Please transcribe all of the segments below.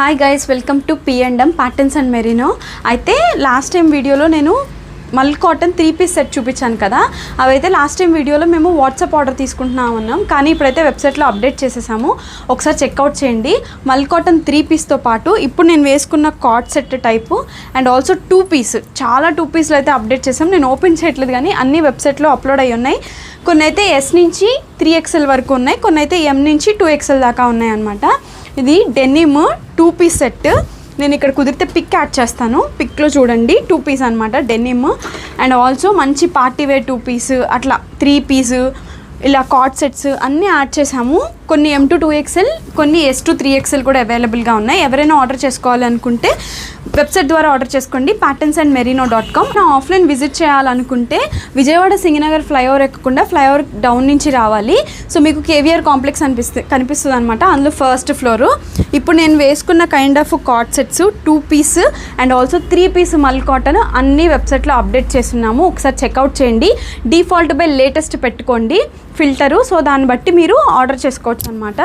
Hi guys welcome to P and M patterns and Merino అయితే last time వీడియోలో నేను మల్ కాటన్ త్రీ పీస్ సెట్ చూపించాను కదా అవైతే లాస్ట్ టైం వీడియోలో మేము వాట్సాప్ ఆర్డర్ తీసుకుంటున్నాం అన్నాం. కానీ ఇప్పుడైతే వెబ్సైట్లో అప్డేట్ చేసేసాము. ఒకసారి చెక్అవుట్ చేయండి. మల్ కాటన్ త్రీ పీస్తో పాటు ఇప్పుడు నేను వేసుకున్న co-ord set type and also two piece చాలా టూ పీస్లు అయితే అప్డేట్ చేసాం. నేను ఓపెన్ చేయట్లేదు కానీ అన్ని వెబ్సైట్లో అప్లోడ్ అయ్యి ఉన్నాయి. కొన్ని అయితే ఎస్ నుంచి త్రీ ఎక్స్ఎల్ వరకు ఉన్నాయి. కొన్ని అయితే ఎం నుంచి టూ ఎక్స్ఎల్ దాకా ఉన్నాయి అనమాట ఇది డెనిమ్ టూ పీస్ సెట్ నేను ఇక్కడ కుదిరితే పిక్ యాడ్ చేస్తాను. పిక్లో చూడండి టూ పీస్ అనమాట డెనిమ్ అండ్ ఆల్సో మంచి పార్టీ వేర్ టూ పీస్ అట్లా త్రీ పీస్ ఇలా కార్డ్ సెట్స్ అన్నీ యాడ్ చేసాము కొన్ని ఎం టు టూ ఎక్స్ఎల్ కొన్ని ఎస్ టు త్రీ ఎక్స్ఎల్ కూడా అవైలబుల్గా ఉన్నాయి. ఎవరైనా ఆర్డర్ చేసుకోవాలనుకుంటే వెబ్సైట్ ద్వారా ఆర్డర్ చేసుకోండి. Patterns and Merino dot com నా ఆఫ్లైన్ విజిట్ చేయాలనుకుంటే విజయవాడ సింగనగర్ ఫ్లైఓవర్ ఎక్కకుండా ఫ్లైఓవర్ డౌన్ నుంచి రావాలి. సో మీకు కేవీఆర్ కాంప్లెక్స్ అనిపిస్తుంది కనిపిస్తుంది అనమాట అందులో ఫస్ట్ ఫ్లోరు ఇప్పుడు నేను వేసుకున్న kind of co-ord sets two piece and also three piece mul cotton అన్ని వెబ్సైట్లో అప్డేట్ చేస్తున్నాము. ఒకసారి చెక్అవుట్ చేయండి. డిఫాల్ట్ బై లేటెస్ట్ పెట్టుకోండి. ఫిల్టరు సో దాన్ని బట్టి మీరు ఆర్డర్ చేసుకోవచ్చు అనమాట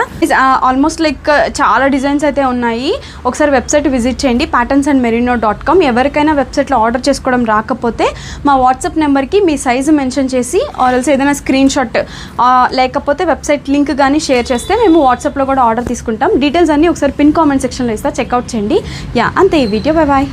ఆల్మోస్ట్ లైక్ uh, చాలా డిజైన్స్ అయితే ఉన్నాయి. ఒకసారి వెబ్సైట్ విజిట్ చేయండి patterns and Merino dot com ఎవరికైనా వెబ్సైట్లో ఆర్డర్ చేసుకోవడం రాకపోతే మా వాట్సాప్ నెంబర్కి మీ సైజు మెన్షన్ చేసి ఆర్ఎల్స్ ఏదైనా స్క్రీన్ షాట్ uh, లేకపోతే వెబ్సైట్ లింక్ కానీ షేర్ చేస్తే మేము వాట్సాప్లో కూడా ఆర్డర్ తీసుకుంటాం. డీటెయిల్స్ అన్నీ ఒకసారి పిన్ కామెంట్ సెక్షన్లో ఇస్తా చెక్అవుట్ చేయండి. యా అంతే ఈ వీడియో. Bye bye.